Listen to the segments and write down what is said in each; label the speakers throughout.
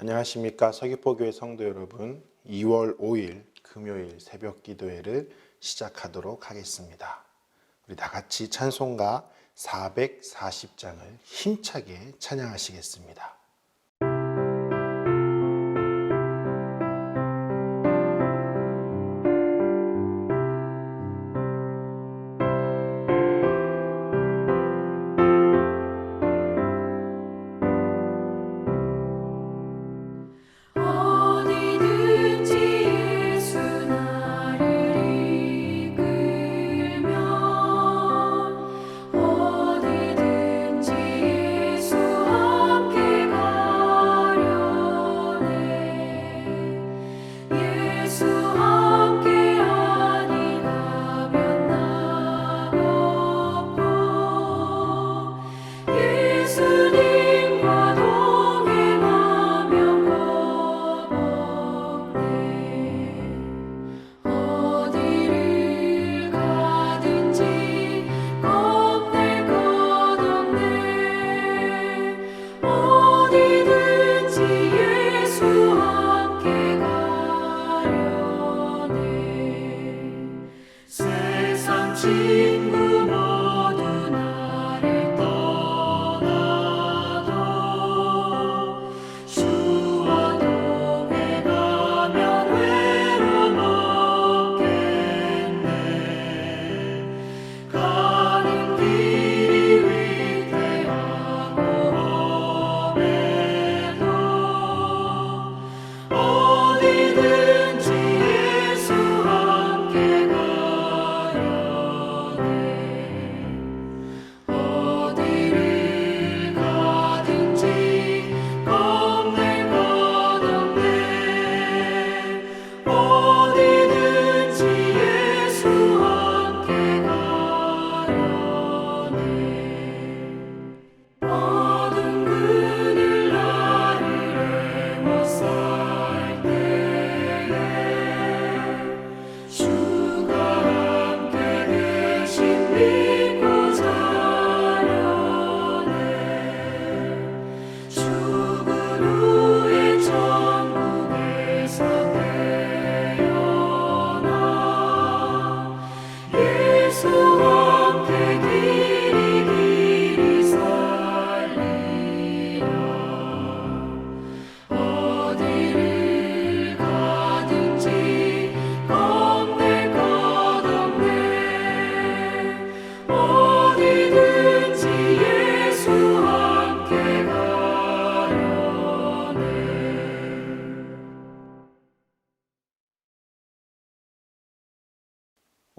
Speaker 1: 안녕하십니까 서귀포교회 성도 여러분 2월 5일 금요일 새벽 기도회를 시작하도록 하겠습니다. 우리 다 같이 찬송가 440장을 힘차게 찬양하시겠습니다.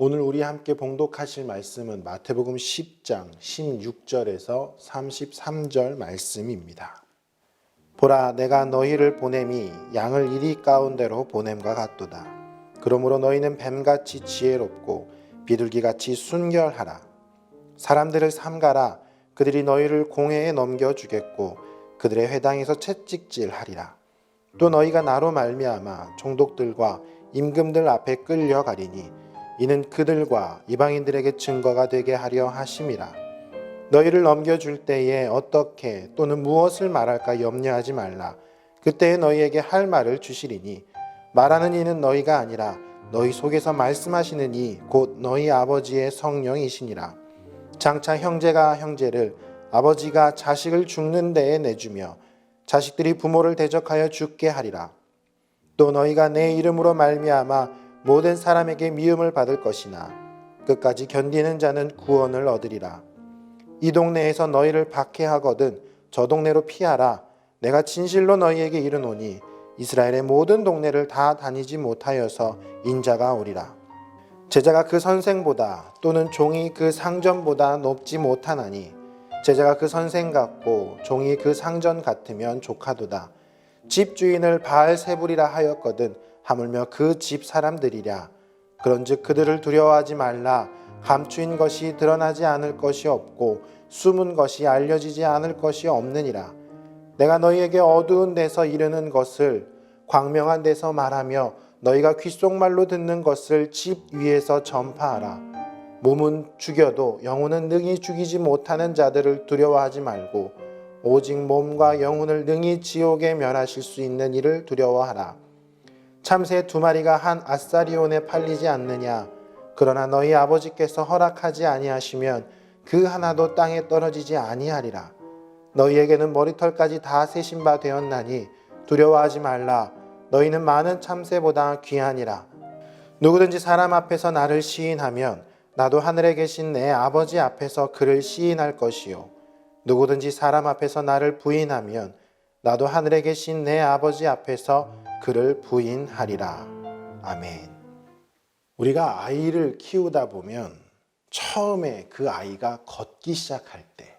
Speaker 1: 오늘 우리 함께 봉독하실 말씀은 마태복음 10장 16절에서 33절 말씀입니다. 보라 내가 너희를 보냄이 양을 이리 가운데로 보냄과 같도다. 그러므로 너희는 뱀같이 지혜롭고 비둘기같이 순결하라. 사람들을 삼가라. 그들이 너희를 공회에 넘겨 주겠고 그들의 회당에서 채찍질하리라. 또 너희가 나로 말미암아 총독들과 임금들 앞에 끌려가리니 이는 그들과 이방인들에게 증거가 되게 하려 하심이라. 너희를 넘겨줄 때에 어떻게 또는 무엇을 말할까 염려하지 말라. 그때에 너희에게 할 말을 주시리니 말하는 이는 너희가 아니라 너희 속에서 말씀하시는 이 곧 너희 아버지의 성령이시니라. 장차 형제가 형제를 아버지가 자식을 죽는 데에 내주며 자식들이 부모를 대적하여 죽게 하리라. 또 너희가 내 이름으로 말미암아 모든 사람에게 미움을 받을 것이나 끝까지 견디는 자는 구원을 얻으리라. 이 동네에서 너희를 박해하거든 저 동네로 피하라. 내가 진실로 너희에게 이르노니 이스라엘의 모든 동네를 다 다니지 못하여서 인자가 오리라. 제자가 그 선생보다 또는 종이 그 상전보다 높지 못하나니 제자가 그 선생 같고 종이 그 상전 같으면 조카도다. 집 주인을 바알세불이라 하였거든 하물며 그 집 사람들이랴. 그런즉 그들을 두려워하지 말라. 감추인 것이 드러나지 않을 것이 없고 숨은 것이 알려지지 않을 것이 없느니라. 내가 너희에게 어두운 데서 이르는 것을 광명한 데서 말하며
Speaker 2: 너희가 귓속말로 듣는 것을 집 위에서 전파하라. 몸은 죽여도 영혼은 능히 죽이지 못하는 자들을 두려워하지 말고 오직 몸과 영혼을 능히 지옥에 멸하실 수 있는 이를 두려워하라. 참새 두 마리가 한 아사리온에 팔리지 않느냐? 그러나 너희 아버지께서 허락하지 아니하시면 그 하나도 땅에 떨어지지 아니하리라. 너희에게는 머리털까지 다 세신 바 되었나니 두려워하지 말라. 너희는 많은 참새보다 귀하니라. 누구든지 사람 앞에서 나를 시인하면 나도 하늘에 계신 내 아버지 앞에서 그를 시인할 것이요. 누구든지 사람 앞에서 나를 부인하면 나도 하늘에 계신 내 아버지 앞에서 그를 부인하리라. 아멘. 우리가 아이를 키우다 보면 처음에 그 아이가 걷기 시작할 때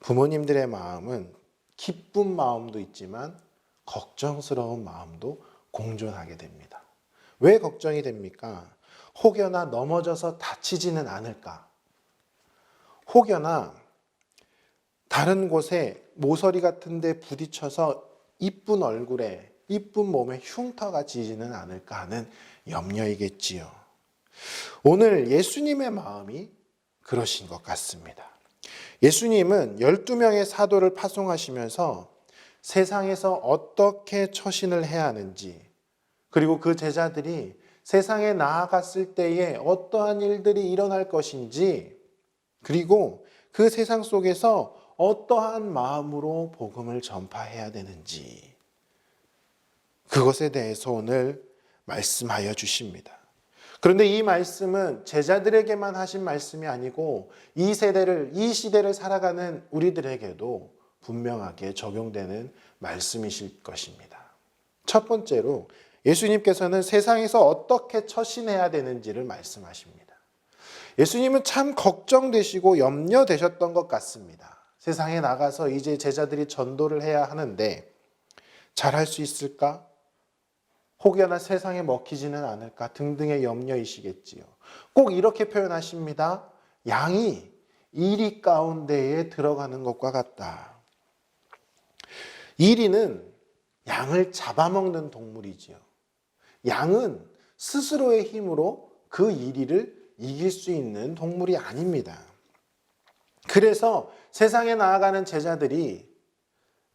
Speaker 2: 부모님들의 마음은 기쁜 마음도 있지만 걱정스러운 마음도 공존하게 됩니다. 왜 걱정이 됩니까? 혹여나 넘어져서 다치지는 않을까? 혹여나 다른 곳에 모서리 같은 데 부딪혀서 이쁜 얼굴에 이쁜 몸에 흉터가 지지는 않을까 하는 염려이겠지요. 오늘 예수님의 마음이 그러신 것 같습니다. 예수님은 12명의 사도를 파송하시면서 세상에서 어떻게 처신을 해야 하는지, 그리고 그 제자들이 세상에 나아갔을 때에 어떠한 일들이 일어날 것인지, 그리고 그 세상 속에서 어떠한 마음으로 복음을 전파해야 되는지, 그것에 대해서 오늘 말씀하여 주십니다. 그런데 이 말씀은 제자들에게만 하신 말씀이 아니고 이 세대를, 이 시대를 살아가는 우리들에게도 분명하게 적용되는 말씀이실 것입니다. 첫 번째로 예수님께서는 세상에서 어떻게 처신해야 되는지를 말씀하십니다. 예수님은 참 걱정되시고 염려되셨던 것 같습니다. 세상에 나가서 이제 제자들이 전도를 해야 하는데 잘할 수 있을까? 혹여나 세상에 먹히지는 않을까 등등의 염려이시겠지요. 꼭 이렇게 표현하십니다. 양이 이리 가운데에 들어가는 것과 같다. 이리는 양을 잡아먹는 동물이지요. 양은 스스로의 힘으로 그 이리를 이길 수 있는 동물이 아닙니다. 그래서 세상에 나아가는 제자들이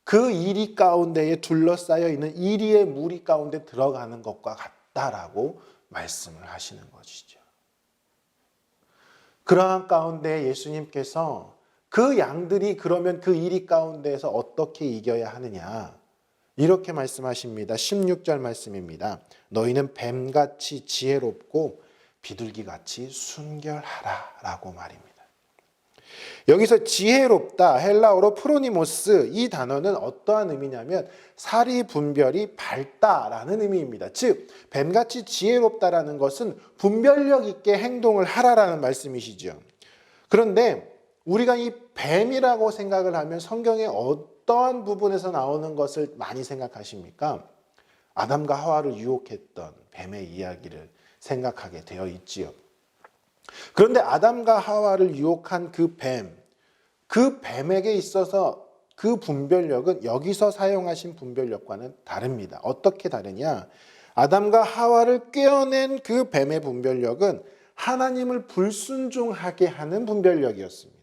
Speaker 2: 그 이리 가운데에 둘러싸여 있는 이리의 무리 가운데 들어가는 것과 같다라고 말씀을 하시는 것이죠. 그러한 가운데 예수님께서 그 양들이 그러면 그 이리 가운데에서 어떻게 이겨야 하느냐 이렇게 말씀하십니다. 16절 말씀입니다. 너희는 뱀같이 지혜롭고 비둘기같이 순결하라 라고 말입니다. 여기서 지혜롭다 헬라어로 프로니모스 이 단어는 어떠한 의미냐면 사리 분별이 밝다라는 의미입니다. 즉 뱀같이 지혜롭다라는 것은 분별력 있게 행동을 하라라는 말씀이시죠. 그런데 우리가 이 뱀이라고 생각을 하면 성경의 어떠한 부분에서 나오는 것을 많이 생각하십니까? 아담과 하와를 유혹했던 뱀의 이야기를 생각하게 되어 있지요. 그런데 아담과 하와를 유혹한 그 뱀, 그 뱀에게 있어서 그 분별력은 여기서 사용하신 분별력과는 다릅니다. 어떻게 다르냐? 아담과 하와를 꿰어낸 그 뱀의 분별력은 하나님을 불순종하게 하는 분별력이었습니다.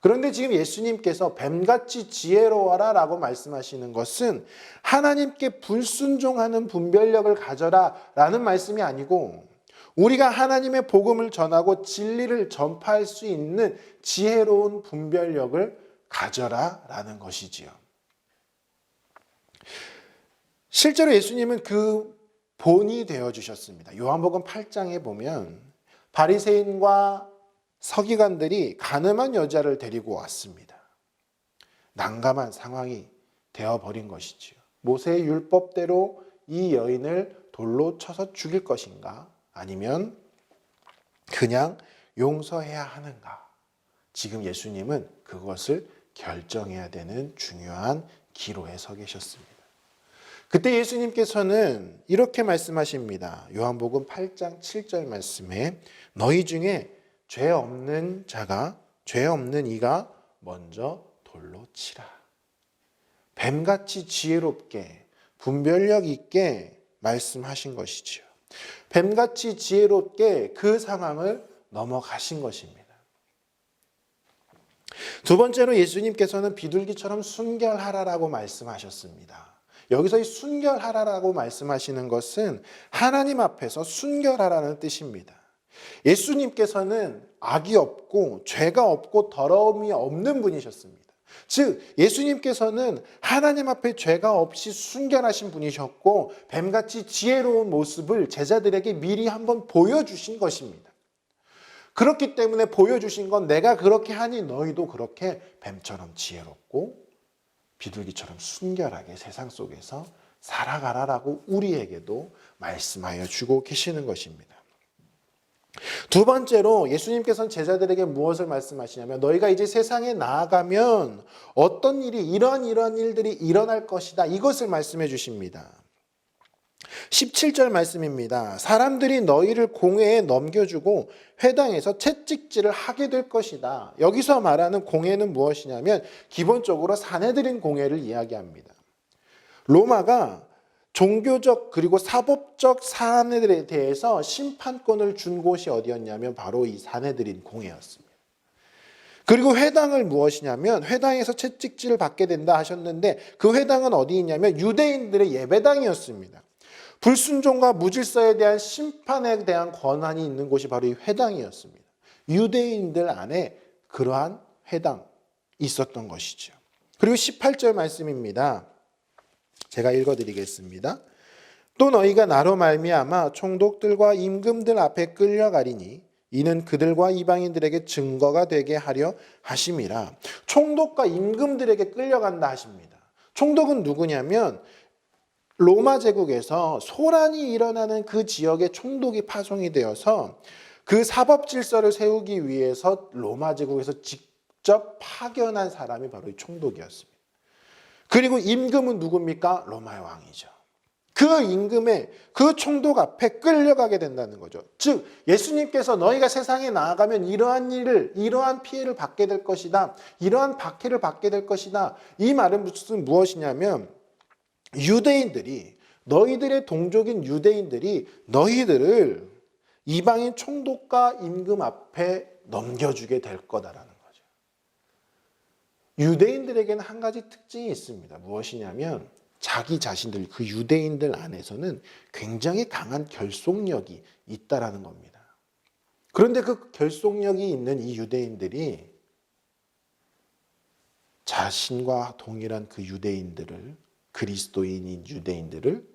Speaker 2: 그런데 지금 예수님께서 뱀같이 지혜로워라 라고 말씀하시는 것은 하나님께 불순종하는 분별력을 가져라 라는 말씀이 아니고 우리가 하나님의 복음을 전하고 진리를 전파할 수 있는 지혜로운 분별력을 가져라 라는 것이지요. 실제로 예수님은 그 본이 되어 주셨습니다. 요한복음 8장에 보면 바리새인과 서기관들이 가늠한 여자를 데리고 왔습니다. 난감한 상황이 되어 버린 것이지요. 모세의 율법대로 이 여인을 돌로 쳐서 죽일 것인가? 아니면 그냥 용서해야 하는가? 지금 예수님은 그것을 결정해야 되는 중요한 기로에 서 계셨습니다. 그때 예수님께서는 이렇게 말씀하십니다. 요한복음 8장 7절 말씀에 너희 중에 죄 없는 자가 죄 없는 이가 먼저 돌로 치라. 뱀같이 지혜롭게 분별력 있게 말씀하신 것이지요. 뱀같이 지혜롭게 그 상황을 넘어가신 것입니다. 두 번째로 예수님께서는 비둘기처럼 순결하라라고 말씀하셨습니다. 여기서 이 순결하라라고 말씀하시는 것은 하나님 앞에서 순결하라는 뜻입니다. 예수님께서는 악이 없고 죄가 없고 더러움이 없는 분이셨습니다. 즉 예수님께서는 하나님 앞에 죄가 없이 순결하신 분이셨고 뱀같이 지혜로운 모습을 제자들에게 미리 한번 보여주신 것입니다. 그렇기 때문에 보여주신 건 내가 그렇게 하니 너희도 그렇게 뱀처럼 지혜롭고 비둘기처럼 순결하게 세상 속에서 살아가라라고 우리에게도 말씀하여 주고 계시는 것입니다. 두 번째로 예수님께서는 제자들에게 무엇을 말씀하시냐면 너희가 이제 세상에 나아가면 어떤 일이 이런 이런 일들이 일어날 것이다. 이것을 말씀해 주십니다. 17절 말씀입니다. 사람들이 너희를 공회에 넘겨주고 회당에서 채찍질을 하게 될 것이다. 여기서 말하는 공회는 무엇이냐면 기본적으로 사내들인 공회를 이야기합니다. 로마가 종교적 그리고 사법적 사안에 대해서 심판권을 준 곳이 어디였냐면 바로 이 사내들인 공회였습니다. 그리고 회당을 무엇이냐면 회당에서 채찍질을 받게 된다 하셨는데 그 회당은 어디 있냐면 유대인들의 예배당이었습니다. 불순종과 무질서에 대한 심판에 대한 권한이 있는 곳이 바로 이 회당이었습니다. 유대인들 안에 그러한 회당 있었던 것이죠. 그리고 18절 말씀입니다. 제가 읽어드리겠습니다. 또 너희가 나로 말미암아 총독들과 임금들 앞에 끌려가리니 이는 그들과 이방인들에게 증거가 되게 하려 하심이라. 총독과 임금들에게 끌려간다 하십니다. 총독은 누구냐면 로마 제국에서 소란이 일어나는 그 지역에 총독이 파송이 되어서 그 사법 질서를 세우기 위해서 로마 제국에서 직접 파견한 사람이 바로 이 총독이었습니다. 그리고 임금은 누굽니까? 로마의 왕이죠. 그 임금의 그 총독 앞에 끌려가게 된다는 거죠. 즉 예수님께서 너희가 세상에 나아가면 이러한 일을 이러한 피해를 받게 될 것이다. 이러한 박해를 받게 될 것이다. 이 말은 무슨 무엇이냐면 유대인들이 너희들의 동족인 유대인들이 너희들을 이방인 총독과 임금 앞에 넘겨주게 될 거다라는. 유대인들에게는 한 가지 특징이 있습니다. 무엇이냐면 자기 자신들 그 유대인들 안에서는 굉장히 강한 결속력이 있다라는 겁니다. 그런데 그 결속력이 있는 이 유대인들이 자신과 동일한 그 유대인들을 그리스도인인 유대인들을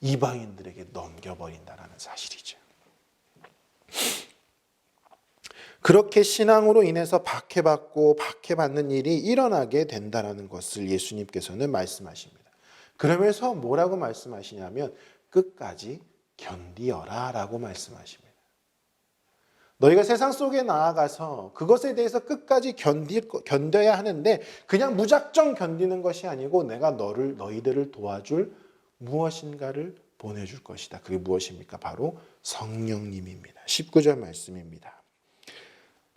Speaker 2: 이방인들에게 넘겨버린다라는 사실이죠. 그렇게 신앙으로 인해서 박해받고 박해받는 일이 일어나게 된다라는 것을 예수님께서는 말씀하십니다. 그러면서 뭐라고 말씀하시냐면 끝까지 견디어라라고 말씀하십니다. 너희가 세상 속에 나아가서 그것에 대해서 끝까지 견디, 견뎌야 하는데 그냥 무작정 견디는 것이 아니고 내가 너를 너희들을 도와줄 무엇인가를 보내줄 것이다. 그게 무엇입니까? 바로 성령님입니다. 19절 말씀입니다.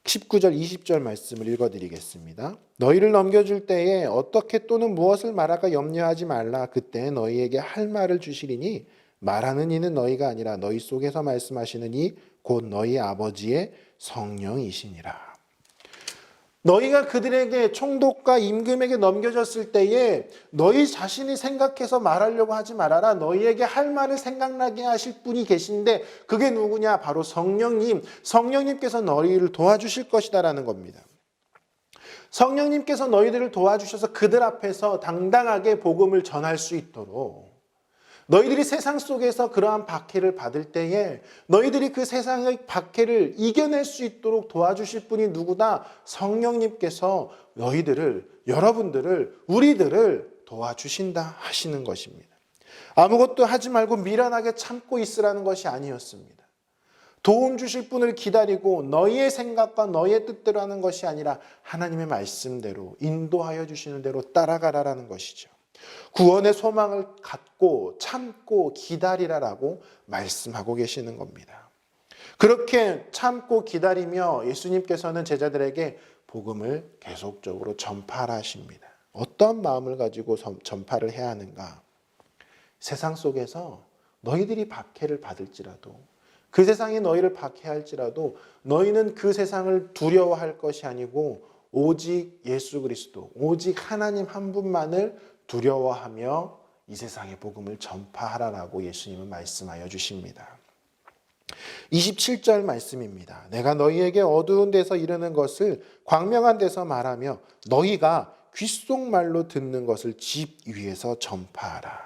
Speaker 2: 19절, 20절 말씀을 읽어드리겠습니다. 너희를 넘겨줄 때에 어떻게 또는 무엇을 말할까 염려하지 말라. 그때 너희에게 할 말을 주시리니 말하는 이는 너희가 아니라 너희 속에서 말씀하시는 이 곧 너희 아버지의 성령이시니라. 너희가 그들에게 총독과 임금에게 넘겨졌을 때에 너희 자신이 생각해서 말하려고 하지 말아라. 너희에게 할 말을 생각나게 하실 분이 계신데 그게 누구냐? 바로 성령님. 성령님께서 너희를 도와주실 것이다라는 겁니다. 성령님께서 너희들을 도와주셔서 그들 앞에서 당당하게 복음을 전할 수 있도록 너희들이 세상 속에서 그러한 박해를 받을 때에 너희들이 그 세상의 박해를 이겨낼 수 있도록 도와주실 분이 누구다? 성령님께서 너희들을, 여러분들을, 우리들을 도와주신다 하시는 것입니다. 아무것도 하지 말고 미련하게 참고 있으라는 것이 아니었습니다. 도움 주실 분을 기다리고 너희의 생각과 너희의 뜻대로 하는 것이 아니라 하나님의 말씀대로 인도하여 주시는 대로 따라가라라는 것이죠. 구원의 소망을 갖고 참고 기다리라라고 말씀하고 계시는 겁니다. 그렇게 참고 기다리며 예수님께서는 제자들에게 복음을 계속적으로 전파하라 하십니다. 어떤 마음을 가지고 전파를 해야 하는가? 세상 속에서 너희들이 박해를 받을지라도 그 세상이 너희를 박해할지라도 너희는 그 세상을 두려워할 것이 아니고 오직 예수 그리스도 오직 하나님 한 분만을 두려워하며 이 세상의 복음을 전파하라라고 예수님은 말씀하여 주십니다. 27절 말씀입니다. 내가 너희에게 어두운 데서 이르는 것을 광명한 데서 말하며 너희가 귓속말로 듣는 것을 집 위에서 전파하라.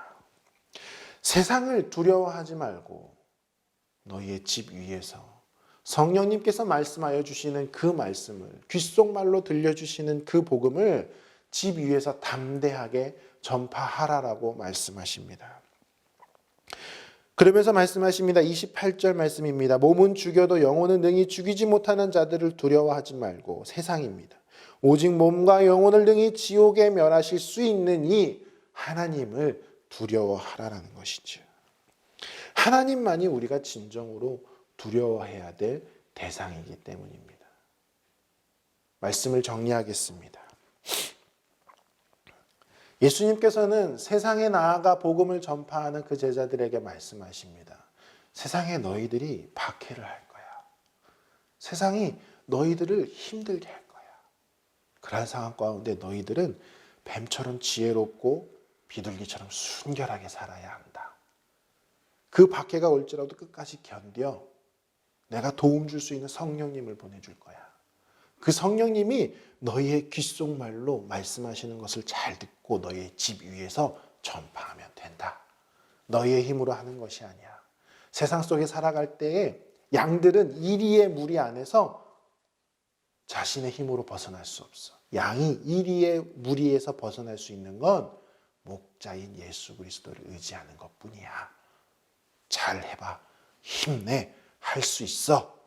Speaker 2: 세상을 두려워하지 말고 너희의 집 위에서 성령님께서 말씀하여 주시는 그 말씀을 귓속말로 들려주시는 그 복음을 집 위에서 담대하게 전파하라라고 말씀하십니다. 그러면서 말씀하십니다. 28절 말씀입니다. 몸은 죽여도 영혼은 능히 죽이지 못하는 자들을 두려워하지 말고 세상입니다. 오직 몸과 영혼을 능히 지옥에 멸하실 수 있는 이 하나님을 두려워하라는 것이죠. 하나님만이 우리가 진정으로 두려워해야 될 대상이기 때문입니다. 말씀을 정리하겠습니다. 예수님께서는 세상에 나아가 복음을 전파하는 그 제자들에게 말씀하십니다. 세상에 너희들이 박해를 할 거야. 세상이 너희들을 힘들게 할 거야. 그러한 상황 가운데 너희들은 뱀처럼 지혜롭고 비둘기처럼 순결하게 살아야 한다. 그 박해가 올지라도 끝까지 견뎌. 내가 도움 줄 수 있는 성령님을 보내줄 거야. 그 성령님이 너희의 귓속말로 말씀하시는 것을 잘 듣고 너희의 집 위에서 전파하면 된다. 너희의 힘으로 하는 것이 아니야. 세상 속에 살아갈 때에 양들은 이리의 무리 안에서 자신의 힘으로 벗어날 수 없어. 양이 이리의 무리에서 벗어날 수 있는 건 목자인 예수 그리스도를 의지하는 것 뿐이야. 잘 해봐. 힘내. 할 수 있어.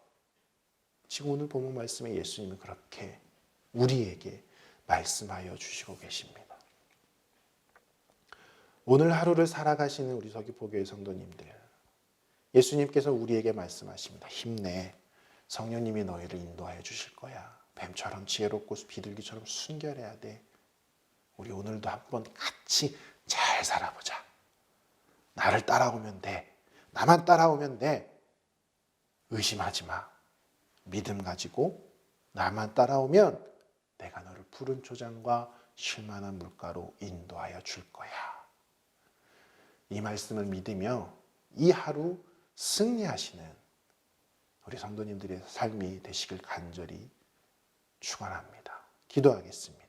Speaker 2: 지금 오늘 본문 말씀에 예수님은 그렇게 우리에게 말씀하여 주시고 계십니다. 오늘 하루를 살아가시는 우리 서귀포교회 성도님들, 예수님께서 우리에게 말씀하십니다. 힘내. 성령님이 너희를 인도하여 주실 거야. 뱀처럼 지혜롭고 비둘기처럼 순결해야 돼. 우리 오늘도 한번 같이 잘 살아보자. 나를 따라오면 돼. 나만 따라오면 돼. 의심하지 마. 믿음 가지고 나만 따라오면 내가 너를 푸른 초장과 쉴만한 물가로 인도하여 줄 거야. 이 말씀을 믿으며 이 하루 승리하시는 우리 성도님들의 삶이 되시길 간절히 축원합니다. 기도하겠습니다.